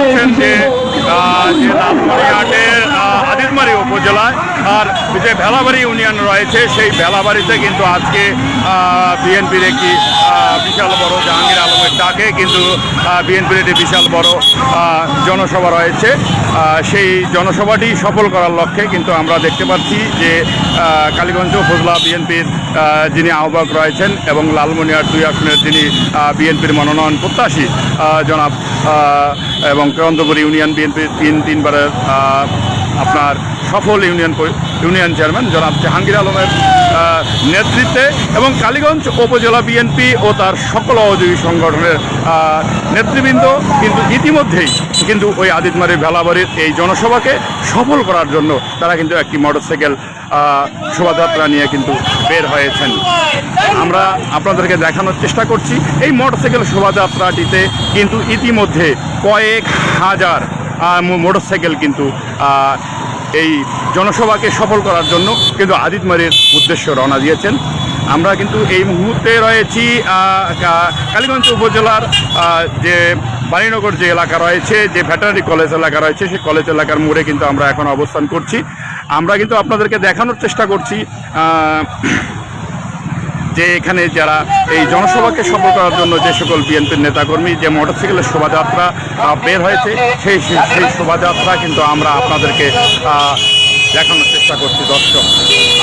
পাচ্ছেন যে যে আদিতমারি উপজেলায় আর যে ভেলাবাড়ি ইউনিয়ন রয়েছে, সেই ভেলাবাড়িতে কিন্তু আজকে বিএনপির একটি বিশাল বড় জাহাঙ্গীর আলমের ডাকে কিন্তু বিএনপির একটি বিশাল বড় জনসভা রয়েছে। সেই জনসভাটি সফল করার লক্ষ্যে কিন্তু আমরা দেখতে পাচ্ছি যে কালীগঞ্জ উপজেলা বিএনপির যিনি আহ্বায়ক রয়েছেন এবং লালমনিরহাট দুই আসনের যিনি বিএনপির মনোনয়ন প্রত্যাশী জনাব এবং কেরন্দপুর ইউনিয়ন বিএনপির তিন, তিনবারের আপনার সফল ইউনিয়ন ইউনিয়ন চেয়ারম্যান জনাব জাহাঙ্গীর আলমের নেতৃত্বে এবং কালীগঞ্জ উপজেলা বিএনপি ও তার সকল সহযোগী সংগঠনের নেতৃবৃন্দ কিন্তু ইতিমধ্যেই কিন্তু ওই আদিতমারি ভেলাবাড়ির এই জনসভাকে সফল করার জন্য তারা কিন্তু একটি মোটরসাইকেল শোভাযাত্রা নিয়ে কিন্তু বের হয়েছেন। আমরা আপনাদেরকে দেখানোর চেষ্টা করছি, এই মোটরসাইকেল শোভাযাত্রাটিতে কিন্তু ইতিমধ্যে কয়েক হাজার মোটরসাইকেল কিন্তু এই জনসভাকে সফল করার জন্য কিন্তু আদিত মারির উদ্দেশ্য রওনা দিয়েছেন। আমরা কিন্তু এই মুহূর্তে রয়েছি কালীগঞ্জ উপজেলার যে বাণীনগর যে এলাকা রয়েছে, যে ভেটারি কলেজ এলাকা রয়েছে, সেই কলেজ এলাকার মোড়ে কিন্তু আমরা এখন অবস্থান করছি। আমরা কিন্তু আপনাদেরকে দেখানোর চেষ্টা করছি যে এখানে যারা এই জনসভাকে সফল করার জন্য যে সকল বিএনপির নেতাকর্মী, যে মোটরসাইকেলের শোভাযাত্রা বের হয়েছে, সেই সেই- শোভাযাত্রা কিন্তু আমরা আপনাদেরকে দেখানোর চেষ্টা করছি, দর্শক।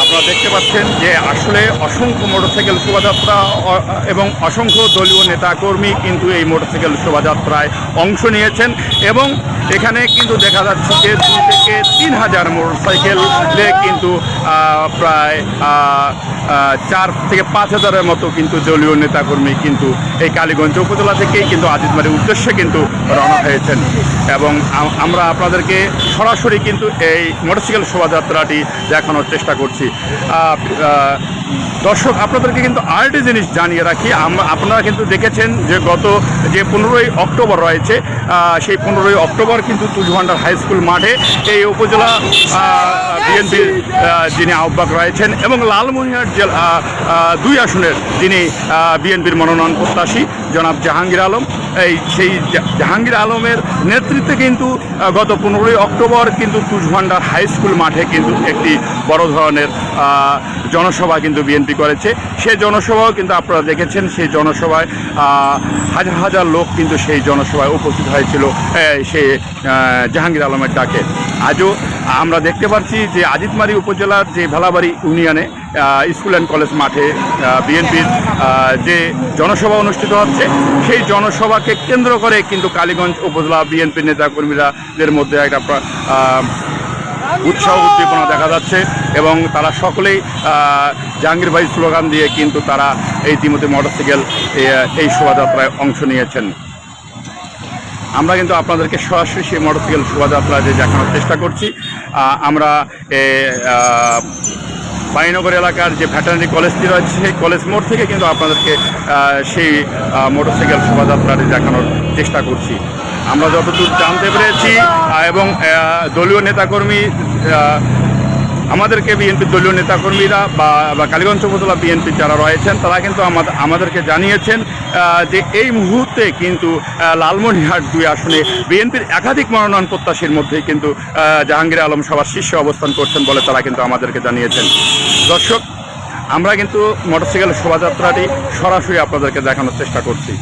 আপনারা দেখতে পাচ্ছেন যে আসলে অসংখ্য মোটরসাইকেল শোভাযাত্রা এবং অসংখ্য দলীয় নেতাকর্মী কিন্তু এই মোটরসাইকেল শোভাযাত্রায় অংশ নিয়েছেন এবং এখানে কিন্তু দেখা যাচ্ছে যে দুই থেকে তিন হাজার মোটরসাইকেলে কিন্তু প্রায় চার থেকে পাঁচ হাজারের মতো কিন্তু দলীয় নেতাকর্মী কিন্তু এই কালীগঞ্জ উপজেলা থেকেই কিন্তু আজিতমারির উদ্দেশ্যে কিন্তু রওনা হয়েছেন। এবং আমরা আপনাদেরকে সরাসরি কিন্তু এই মোটরসাইকেল শোভাযাত্রাটি দেখানোর চেষ্টা করছি। দর্শক, আপনাদেরকে কিন্তু আরেকটি জিনিস জানিয়ে রাখি। আপনারা কিন্তু দেখেছেন যে গত যে পনেরোই অক্টোবর রয়েছে সেই পনেরোই অক্টোবর কিন্তু তুজভান্ডার হাই স্কুল মাঠে এই উপজেলা বিএনপির যিনি আহ্বায়ক রয়েছেন এবং লালমনিরহাট জেলা দুই আসনের যিনি বিএনপির মনোনয়ন প্রত্যাশী, জনাব জাহাঙ্গীর আলম। এই সেই জাহাঙ্গীর আলমের নেতৃত্বে কিন্তু গত পনেরোই অক্টোবর কিন্তু তুজভান্ডার হাই স্কুল মাঠে কিন্তু একটি বড় ধরনের জনসভা কিন্তু বিএনপি করেছে। সে জনসভাও কিন্তু আপনারা দেখেছেন সেই জনসভায় হাজার হাজার লোক কিন্তু সেই জনসভায় উপস্থিত হয়েছিল সে জাহাঙ্গীর আলমের ডাকে। আজও আমরা দেখতে পাচ্ছি যে আজিতমারি উপজেলার যে ভেলাবাড়ি ইউনিয়নে স্কুল অ্যান্ড কলেজ মাঠে বিএনপির যে জনসভা অনুষ্ঠিত হচ্ছে, সেই জনসভাকে কেন্দ্র করে কিন্তু কালীগঞ্জ উপজেলা বিএনপি নেতাকর্মীরাদের মধ্যে একটা উৎসাহ, উদ্দীপনা দেখা যাচ্ছে এবং তারা সকলেই জাহাঙ্গীর ভাই স্লোগান দিয়ে কিন্তু তারা এই ইতিমধ্যে মোটরসাইকেল এই শোভাযাত্রায় অংশ নিয়েছেন। আমরা কিন্তু আপনাদেরকে সরাসরি সেই মোটরসাইকেল শোভাযাত্রা যে দেখানোর চেষ্টা করছি। আমরা বাণীনগর এলাকার যে ভ্যাটারি কলেজটি রয়েছে, সেই কলেজ মোড় থেকে কিন্তু আপনাদেরকে সেই মোটরসাইকেল শোভাযাত্রাটি দেখানোর চেষ্টা করছি। আমরা যতদূর জানতে পেরেছি এবং দলীয় নেতাকর্মী আমাদেরকে বিএনপির দলীয় নেতাকর্মীরা বা কালীগঞ্জ উপজেলা বিএনপি যারা রয়েছেন তারা কিন্তু আমাদেরকে জানিয়েছেন যে এই মুহূর্তে কিন্তু আহ, লালমনিরহাট দুই আসনে বিএনপির একাধিক মনোনয়ন প্রত্যাশীর মধ্যেই কিন্তু জাহাঙ্গীর আলম সবার শীর্ষে অবস্থান করছেন বলে তারা কিন্তু আমাদেরকে জানিয়েছেন। দর্শক আমরা কিন্তু মোটরসাইকেল শোভাযাত্রাটি সরাসরি আপনাদেরকে দেখানোর চেষ্টা করছি।